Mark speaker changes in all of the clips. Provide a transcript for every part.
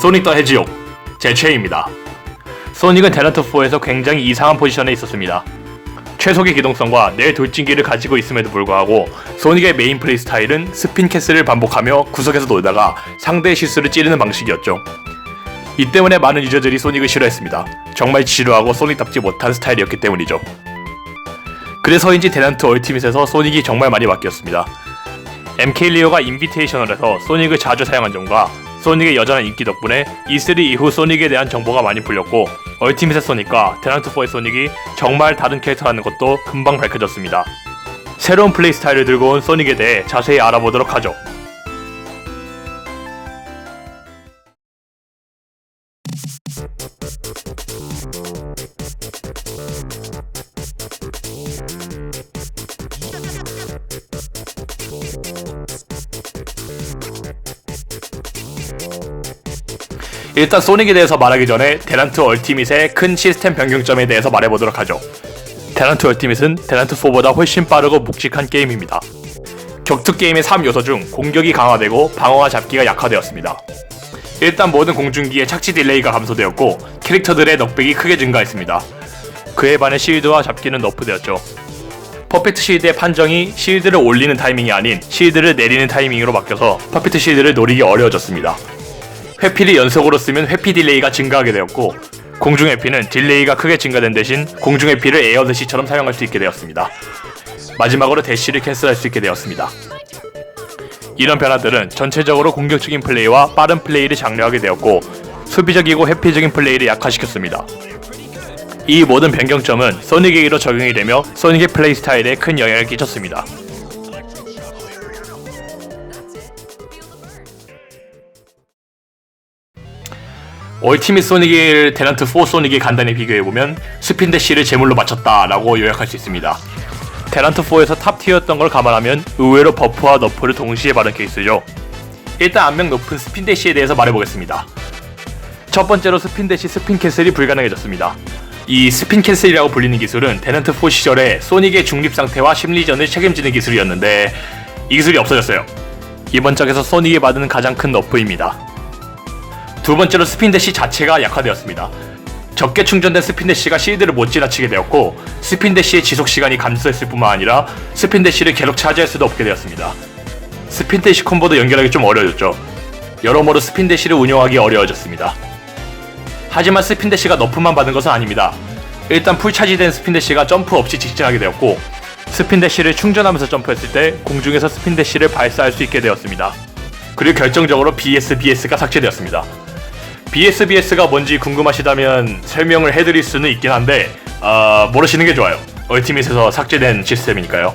Speaker 1: 소닉 더 해지옥 제 최애입니다. 소닉은 대란트4에서 굉장히 이상한 포지션에 있었습니다. 최속의 기동성과 내 돌진기를 가지고 있음에도 불구하고 소닉의 메인 플레이 스타일은 스핀 캐슬을 반복하며 구석에서 놀다가 상대의 실수를 찌르는 방식이었죠. 이 때문에 많은 유저들이 소닉을 싫어했습니다. 정말 지루하고 소닉답지 못한 스타일이었기 때문이죠. 그래서인지 대란트 얼티밋에서 소닉이 정말 많이 바뀌었습니다. MK 리오가 인비테이셔널에서 소닉을 자주 사용한 점과 소닉의 여전한 인기 덕분에 E3 이후 소닉에 대한 정보가 많이 풀렸고 얼티밋의 소닉과 대란트4의 소닉이 정말 다른 캐릭터라는 것도 금방 밝혀졌습니다. 새로운 플레이 스타일을 들고 온 소닉에 대해 자세히 알아보도록 하죠. 일단 소닉에 대해서 말하기 전에 대란트 얼티밋의 큰 시스템 변경점에 대해서 말해보도록 하죠. 대란트 얼티밋은 대란트 4보다 훨씬 빠르고 묵직한 게임입니다. 격투 게임의 3요소 중 공격이 강화되고 방어와 잡기가 약화되었습니다. 일단 모든 공중기의 착지 딜레이가 감소되었고 캐릭터들의 넉백이 크게 증가했습니다. 그에 반해 실드와 잡기는 너프되었죠. 퍼펙트 실드의 판정이 실드를 올리는 타이밍이 아닌 실드를 내리는 타이밍으로 바뀌어서 퍼펙트 실드를 노리기 어려워졌습니다. 회피를 연속으로 쓰면 회피 딜레이가 증가하게 되었고 공중 회피는 딜레이가 크게 증가된 대신 공중 회피를 에어 대시처럼 사용할 수 있게 되었습니다. 마지막으로 대시를 캔슬할 수 있게 되었습니다. 이런 변화들은 전체적으로 공격적인 플레이와 빠른 플레이를 장려하게 되었고 수비적이고 회피적인 플레이를 약화시켰습니다. 이 모든 변경점은 소닉에게로 적용이 되며 소닉의 플레이 스타일에 큰 영향을 끼쳤습니다. 얼티밋 소닉을 대란트 4 소닉에 간단히 비교해보면 스핀 대시를 제물로 바쳤다라고 요약할 수 있습니다. 대란트 4에서 탑 티어였던 걸 감안하면 의외로 버프와 너프를 동시에 받은 케이스죠. 일단 안명 높은 스핀 대시에 대해서 말해보겠습니다. 첫 번째로 스핀 대시 스핀 캔슬이 불가능해졌습니다. 이 스핀 캔슬이라고 불리는 기술은 대란트 4 시절에 소닉의 중립 상태와 심리전을 책임지는 기술이었는데 이 기술이 없어졌어요. 이번 작에서 소닉이 받은 가장 큰 너프입니다. 두 번째로 스핀 대시 자체가 약화되었습니다. 적게 충전된 스핀 대시가 실드를 못 지나치게 되었고 스핀 대시의 지속 시간이 감소했을 뿐만 아니라 스핀 대시를 계속 차지할 수도 없게 되었습니다. 스핀 대시 콤보도 연결하기 좀 어려워졌죠. 여러모로 스핀 대시를 운영하기 어려워졌습니다. 하지만 스핀 대시가 너프만 받은 것은 아닙니다. 일단 풀 차지된 스핀 대시가 점프 없이 직진하게 되었고 스핀 대시를 충전하면서 점프했을 때 공중에서 스핀 대시를 발사할 수 있게 되었습니다. 그리고 결정적으로 BSBS가 삭제되었습니다. BSBS가 뭔지 궁금하시다면 설명을 해드릴 수는 있긴 한데 어, 모르시는 게 좋아요. 얼티밋에서 삭제된 시스템이니까요.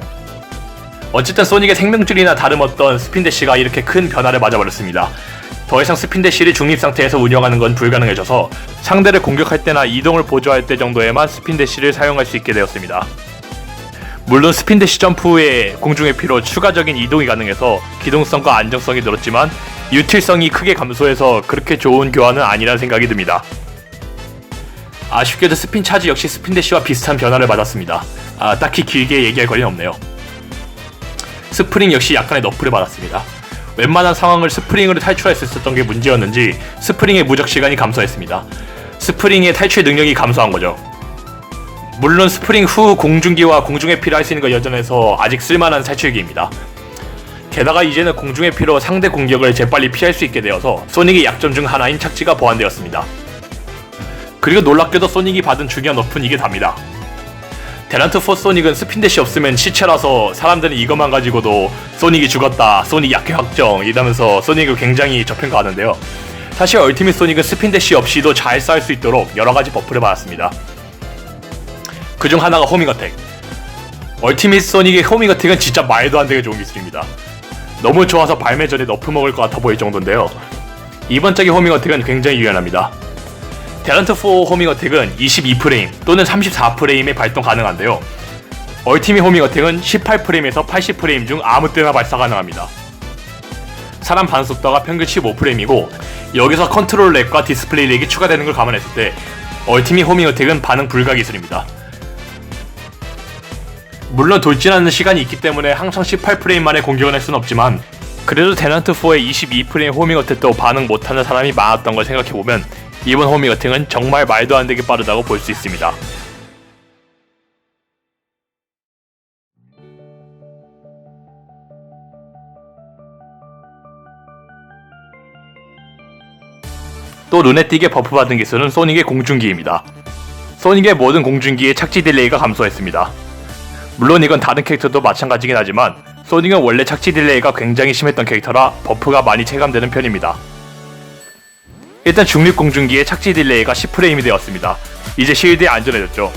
Speaker 1: 어쨌든 소닉의 생명줄이나 다름없던 스핀대시가 이렇게 큰 변화를 맞아버렸습니다. 더 이상 스핀대시를 중립 상태에서 운영하는 건 불가능해져서 상대를 공격할 때나 이동을 보조할 때 정도에만 스핀대시를 사용할 수 있게 되었습니다. 물론 스핀 대시 점프 후에 공중의 피로 추가적인 이동이 가능해서 기동성과 안정성이 늘었지만 유틸성이 크게 감소해서 그렇게 좋은 교환은 아니라는 생각이 듭니다. 아쉽게도 스핀 차지 역시 스핀 대시와 비슷한 변화를 받았습니다. 아, 딱히 길게 얘기할 거리는 없네요. 스프링 역시 약간의 너프를 받았습니다. 웬만한 상황을 스프링으로 탈출할 수 있었던 게 문제였는지 스프링의 무적 시간이 감소했습니다. 스프링의 탈출 능력이 감소한 거죠. 물론 스프링 후 공중기와 공중의 피를 할 수 있는 건 여전해서 아직 쓸만한 탈출기입니다. 게다가 이제는 공중의 피로 상대 공격을 재빨리 피할 수 있게 되어서 소닉의 약점 중 하나인 착지가 보완되었습니다. 그리고 놀랍게도 소닉이 받은 중요한 높은 이게 답니다. 대란트 4 소닉은 스핀대시 없으면 시체라서 사람들은 이것만 가지고도 소닉이 죽었다, 소닉 약해 확정 이러면서 소닉을 굉장히 저평가하는데요. 사실 얼티밋 소닉은 스핀대시 없이도 잘쌀수 있도록 여러가지 버프를 받았습니다. 그중 하나가 호밍어택. 얼티밋 소닉의 호밍어택은 진짜 말도 안 되게 좋은 기술입니다. 너무 좋아서 발매 전에 너프 먹을 것 같아 보일 정도인데요. 이번 작의 호밍어택은 굉장히 유연합니다. 대란트4 호밍어택은 22프레임 또는 34프레임에 발동 가능한데요. 얼티밋 호밍어택은 18프레임에서 80프레임 중 아무 때나 발사 가능합니다. 사람 반응 속도가 평균 15프레임이고 여기서 컨트롤 렉과 디스플레이 렉이 추가되는 걸 감안했을 때 얼티밋 호밍어택은 반응 불가 기술입니다. 물론 돌진하는 시간이 있기 때문에 항상 18프레임 만에 공격을 할 수는 없지만 그래도 테넌트4의 22프레임 호밍 어택도 반응 못하는 사람이 많았던 걸 생각해보면 이번 호밍 어택은 정말 말도 안 되게 빠르다고 볼 수 있습니다. 또 눈에 띄게 버프 받은 기술은 소닉의 공중기입니다. 소닉의 모든 공중기의 착지 딜레이가 감소했습니다. 물론 이건 다른 캐릭터도 마찬가지긴 하지만 소닉은 원래 착지 딜레이가 굉장히 심했던 캐릭터라 버프가 많이 체감되는 편입니다. 일단 중립 공중기의 착지 딜레이가 10프레임이 되었습니다. 이제 실드에 안전해졌죠.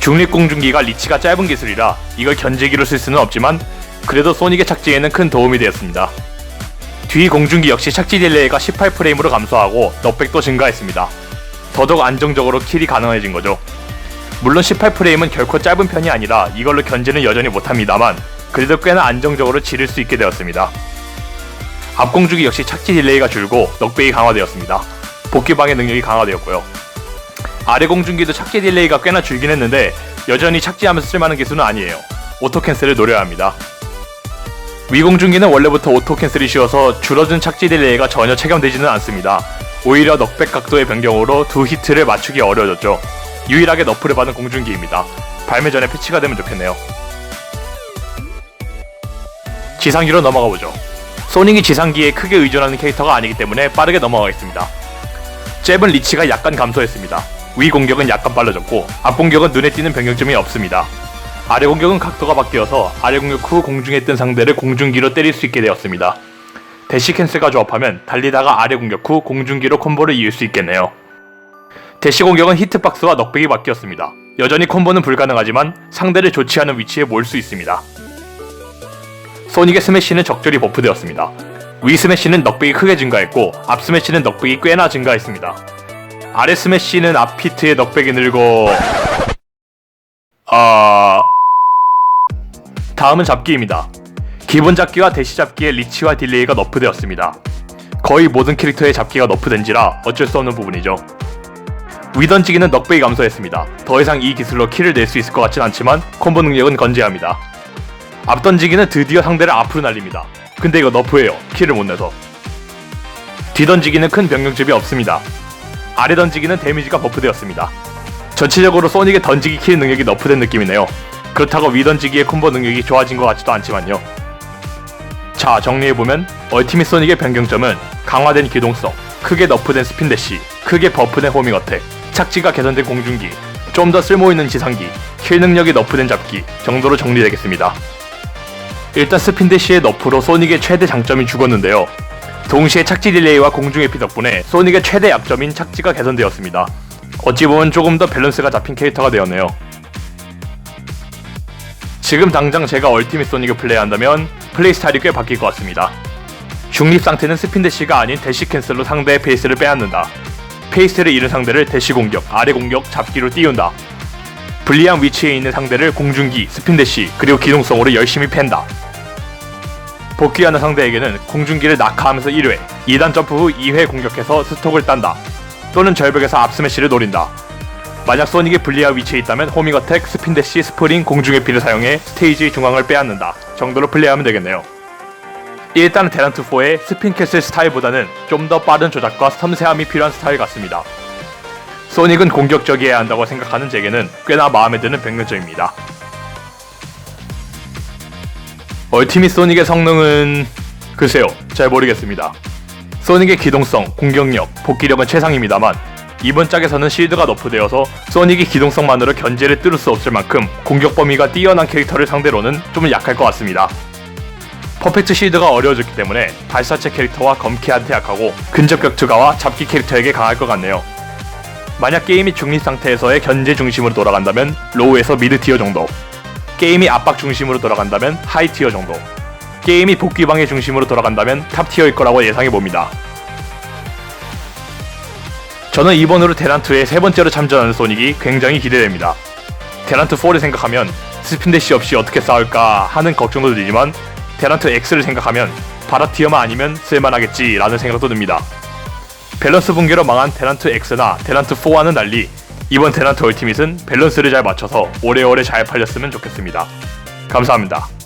Speaker 1: 중립 공중기가 리치가 짧은 기술이라 이걸 견제기로 쓸 수는 없지만 그래도 소닉의 착지에는 큰 도움이 되었습니다. 뒤 공중기 역시 착지 딜레이가 18프레임으로 감소하고 넉백도 증가했습니다. 더더욱 안정적으로 킬이 가능해진 거죠. 물론 18프레임은 결코 짧은 편이 아니라 이걸로 견제는 여전히 못합니다만 그래도 꽤나 안정적으로 지를 수 있게 되었습니다. 앞공중기 역시 착지 딜레이가 줄고 넉백이 강화되었습니다. 복귀 방해 능력이 강화되었고요. 아래 공중기도 착지 딜레이가 꽤나 줄긴 했는데 여전히 착지하면서 쓸만한 기술은 아니에요. 오토 캔슬을 노려야 합니다. 위공중기는 원래부터 오토 캔슬이 쉬워서 줄어든 착지 딜레이가 전혀 체감되지는 않습니다. 오히려 넉백 각도의 변경으로 두 히트를 맞추기 어려워졌죠. 유일하게 너프를 받은 공중기입니다. 발매 전에 패치가 되면 좋겠네요. 지상기로 넘어가 보죠. 소닉이 지상기에 크게 의존하는 캐릭터가 아니기 때문에 빠르게 넘어가겠습니다. 잽은 리치가 약간 감소했습니다. 위 공격은 약간 빨라졌고 앞 공격은 눈에 띄는 변경점이 없습니다. 아래 공격은 각도가 바뀌어서 아래 공격 후 공중에 뜬 상대를 공중기로 때릴 수 있게 되었습니다. 대시 캔슬과 조합하면 달리다가 아래 공격 후 공중기로 콤보를 이을 수 있겠네요. 대시 공격은 히트박스와 넉백이 바뀌었습니다. 여전히 콤보는 불가능하지만 상대를 좋지 않은 위치에 몰 수 있습니다. 소닉의 스매시는 적절히 버프되었습니다. 위 스매시는 넉백이 크게 증가했고 앞 스매시는 넉백이 꽤나 증가했습니다. 아래 스매시는 앞 히트의 넉백이 늘고 아 다음은 잡기입니다. 기본 잡기와 대시 잡기의 리치와 딜레이가 너프되었습니다. 거의 모든 캐릭터의 잡기가 너프된지라 어쩔 수 없는 부분이죠. 위 던지기는 넉백이 감소했습니다. 더 이상 이 기술로 킬을 낼 수 있을 것 같진 않지만 콤보 능력은 건재합니다. 앞 던지기는 드디어 상대를 앞으로 날립니다. 근데 이거 너프예요. 킬을 못 내서. 뒤 던지기는 큰 변경점이 없습니다. 아래 던지기는 데미지가 버프되었습니다. 전체적으로 소닉의 던지기 킬 능력이 너프된 느낌이네요. 그렇다고 위 던지기의 콤보 능력이 좋아진 것 같지도 않지만요. 자 정리해보면 얼티밋 소닉의 변경점은 강화된 기동성, 크게 너프된 스핀 대시, 크게 버프된 호밍 어택, 착지가 개선된 공중기, 좀 더 쓸모있는 지상기, 킬 능력이 너프된 잡기 정도로 정리되겠습니다. 일단 스핀 대시의 너프로 소닉의 최대 장점이 죽었는데요. 동시에 착지 딜레이와 공중 회피 덕분에 소닉의 최대 약점인 착지가 개선되었습니다. 어찌 보면 조금 더 밸런스가 잡힌 캐릭터가 되었네요. 지금 당장 제가 얼티밋 소닉을 플레이한다면 플레이 스타일이 꽤 바뀔 것 같습니다. 중립 상태는 스핀 대시가 아닌 대시 캔슬로 상대의 페이스를 빼앗는다. 페이스를 잃은 상대를 대시 공격, 아래 공격, 잡기로 띄운다. 불리한 위치에 있는 상대를 공중기, 스핀 대시, 그리고 기동성으로 열심히 팬다. 복귀하는 상대에게는 공중기를 낙하하면서 1회, 2단 점프 후 2회 공격해서 스톡을 딴다. 또는 절벽에서 앞스매시를 노린다. 만약 소닉이 불리한 위치에 있다면 호밍 어택, 스핀 대시, 스프링, 공중의 피를 사용해 스테이지 중앙을 빼앗는다. 정도로 플레이하면 되겠네요. 일단은 대란트4의 스핀 캐슬 스타일보다는 좀 더 빠른 조작과 섬세함이 필요한 스타일 같습니다. 소닉은 공격적이어야 한다고 생각하는 제게는 꽤나 마음에 드는 변경점입니다. 얼티밋 소닉의 성능은 글쎄요 잘 모르겠습니다. 소닉의 기동성, 공격력, 복귀력은 최상입니다만 이번 짝에서는 실드가 너프되어서 소닉이 기동성만으로 견제를 뚫을 수 없을 만큼 공격 범위가 뛰어난 캐릭터를 상대로는 좀 약할 것 같습니다. 퍼펙트 실드가 어려워졌기 때문에 발사체 캐릭터와 검키한테 약하고 근접 격 투가와 잡기 캐릭터에게 강할 것 같네요. 만약 게임이 중립 상태에서의 견제 중심으로 돌아간다면 로우에서 미드 티어 정도 게임이 압박 중심으로 돌아간다면 하이 티어 정도 게임이 복귀방해 중심으로 돌아간다면 탑 티어일 거라고 예상해 봅니다. 저는 이번으로 테란트의 세 번째로 참전하는 소닉이 굉장히 기대됩니다. 테란트 4를 생각하면 스핀대시 없이 어떻게 싸울까 하는 걱정도 들지만 테란트 X를 생각하면 바라티어만 아니면 쓸만하겠지라는 생각도 듭니다. 밸런스 붕괴로 망한 테란트 X나 테란트 4와는 달리 이번 테란트 얼티밋은 밸런스를 잘 맞춰서 오래오래 잘 팔렸으면 좋겠습니다. 감사합니다.